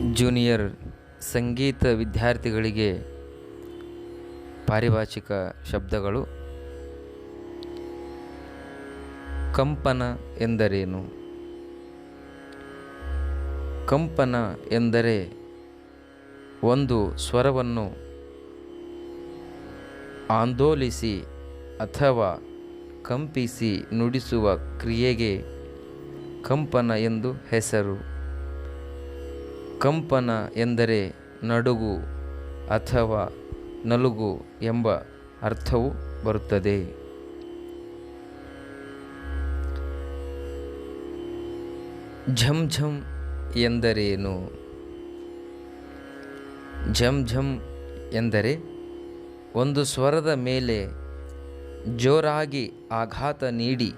Junior ಸಂಗೀತ ವಿದ್ಯಾರ್ಥಿಗಳಿಗೆ ಪಾರಿಭಾಷಿಕ ಶಬ್ದಗಳು. ಕಂಪನ ಎಂದರೇನು? ಕಂಪನ ಎಂದರೆ ಒಂದು ಸ್ವರವನ್ನು ಆಂದೋಲಿಸಿ ಅಥವಾ ಕಂಪಿಸಿ ನುಡಿಸುವ ಕ್ರಿಯೆಗೆ ಕಂಪನ ಎಂದು ಹೆಸರು. ಕಂಪನ ಎಂದರೆ ನಡುಗು ಅಥವಾ ನಲುಗು ಎಂಬ ಅರ್ಥವು ಬರುತ್ತದೆ. ಝಮ್ ಎಂದರೇನು? ಝಮ್ ಎಂದರೆ ಒಂದು ಸ್ವರದ ಮೇಲೆ ಜೋರಾಗಿ ಆಘಾತ ನೀಡಿ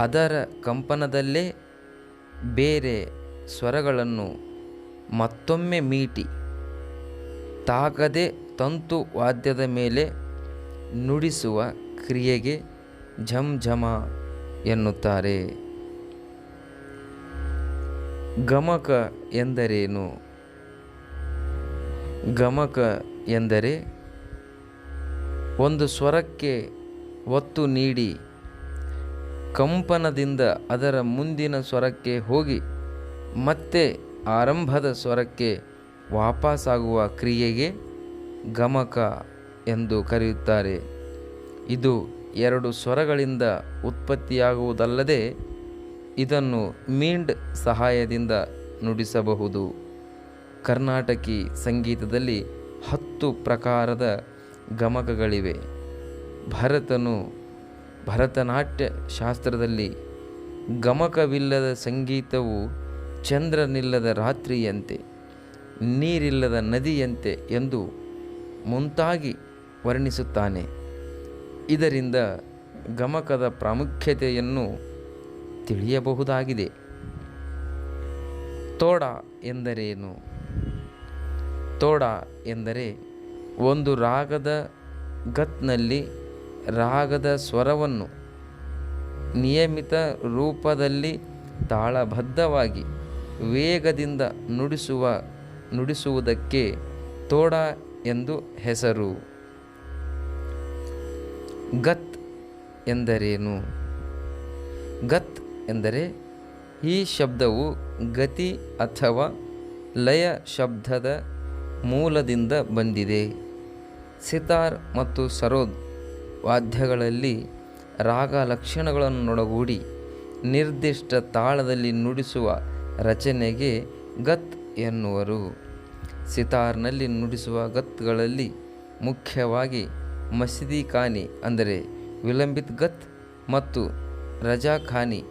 ಅದರ ಕಂಪನದಲ್ಲೇ ಬೇರೆ ಸ್ವರಗಳನ್ನು ಮತ್ತೊಮ್ಮೆ ಮೀಟಿ, ತಾಗದೆ ತಂತು ವಾದ್ಯದ ಮೇಲೆ ನುಡಿಸುವ ಕ್ರಿಯೆಗೆ ಝಮ್ ಝಮ ಎನ್ನುತ್ತಾರೆ. ಗಮಕ ಎಂದರೇನು? ಗಮಕ ಎಂದರೆ ಒಂದು ಸ್ವರಕ್ಕೆ ಒತ್ತು ನೀಡಿ ಕಂಪನದಿಂದ ಅದರ ಮುಂದಿನ ಸ್ವರಕ್ಕೆ ಹೋಗಿ ಮತ್ತೆ ಆರಂಭದ ಸ್ವರಕ್ಕೆ ವಾಪಸಾಗುವ ಕ್ರಿಯೆಗೆ ಗಮಕ ಎಂದು ಕರೆಯುತ್ತಾರೆ. ಇದು ಎರಡು ಸ್ವರಗಳಿಂದ ಉತ್ಪತ್ತಿಯಾಗುವುದಲ್ಲದೆ ಇದನ್ನು ಮೀಂಡ್ ಸಹಾಯದಿಂದ ನುಡಿಸಬಹುದು. ಕರ್ನಾಟಕಿ ಸಂಗೀತದಲ್ಲಿ ಹತ್ತು ಪ್ರಕಾರದ ಗಮಕಗಳಿವೆ. ಭರತನು ಭರತನಾಟ್ಯ ಶಾಸ್ತ್ರದಲ್ಲಿ ಗಮಕವಿಲ್ಲದ ಸಂಗೀತವು ಚಂದ್ರನಿಲ್ಲದ ರಾತ್ರಿಯಂತೆ, ನೀರಿಲ್ಲದ ನದಿಯಂತೆ ಎಂದು ಮುಂತಾಗಿ ವರ್ಣಿಸುತ್ತಾನೆ. ಇದರಿಂದ ಗಮಕದ ಪ್ರಾಮುಖ್ಯತೆಯನ್ನು ತಿಳಿಯಬಹುದಾಗಿದೆ. ತೋಡ ಎಂದರೇನು? ತೋಡ ಎಂದರೆ ಒಂದು ರಾಗದ ಗತ್ನಲ್ಲಿ ರಾಗದ ಸ್ವರವನ್ನು ನಿಯಮಿತ ರೂಪದಲ್ಲಿ ತಾಳಬದ್ಧವಾಗಿ ವೇಗದಿಂದ ನುಡಿಸುವ, ನುಡಿಸುವುದಕ್ಕೆ ತೋಡ ಎಂದು ಹೆಸರು. ಗತ್ ಎಂದರೇನು? ಗತ್ ಎಂದರೆ ಈ ಶಬ್ದವು ಗತಿ ಅಥವಾ ಲಯ ಶಬ್ದದ ಮೂಲದಿಂದ ಬಂದಿದೆ. ಸಿತಾರ್ ಮತ್ತು ಸರೋದ್ ವಾದ್ಯಗಳಲ್ಲಿ ರಾಗ ಲಕ್ಷಣಗಳನ್ನೊಳಗೂಡಿ ನಿರ್ದಿಷ್ಟ ತಾಳದಲ್ಲಿ ನುಡಿಸುವ ರಚನೆಗೆ ಗತ್ ಎನ್ನುವರು. ಸಿತಾರ್ನಲ್ಲಿ ನುಡಿಸುವ ಗತ್ಗಳಲ್ಲಿ ಮುಖ್ಯವಾಗಿ ಮಸೀದಿ ಖಾನಿ ಅಂದರೆ ವಿಲಂಬಿತ್ ಗತ್ ಮತ್ತು ರಜಾ ಖಾನಿ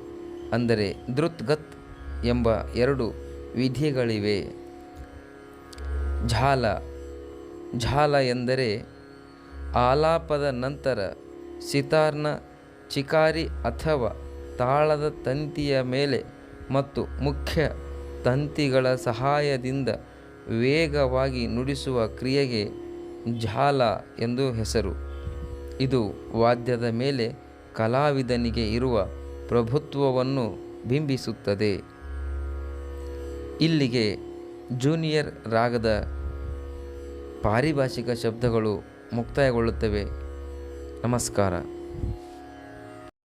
ಅಂದರೆ ದ್ರುತ್ ಗತ್ ಎಂಬ ಎರಡು ವಿಧಿಗಳಿವೆ. ಝಾಲ ಝಾಲ ಎಂದರೆ ಆಲಾಪದ ನಂತರ ಸಿತಾರ್ನ ಚಿಕಾರಿ ಅಥವಾ ತಾಳದ ತಂತಿಯ ಮೇಲೆ ಮತ್ತು ಮುಖ್ಯ ತಂತಿಗಳ ಸಹಾಯದಿಂದ ವೇಗವಾಗಿ ನುಡಿಸುವ ಕ್ರಿಯೆಗೆ ಜಾಲ ಎಂದು ಹೆಸರು. ಇದು ವಾದ್ಯದ ಮೇಲೆ ಕಲಾವಿದನಿಗೆ ಇರುವ ಪ್ರಭುತ್ವವನ್ನು ಬಿಂಬಿಸುತ್ತದೆ. ಇಲ್ಲಿಗೆ ಜೂನಿಯರ್ ರಾಗದ ಪಾರಿಭಾಷಿಕ ಶಬ್ದಗಳು ಮುಕ್ತಾಯಗೊಳ್ಳುತ್ತವೆ. ನಮಸ್ಕಾರ.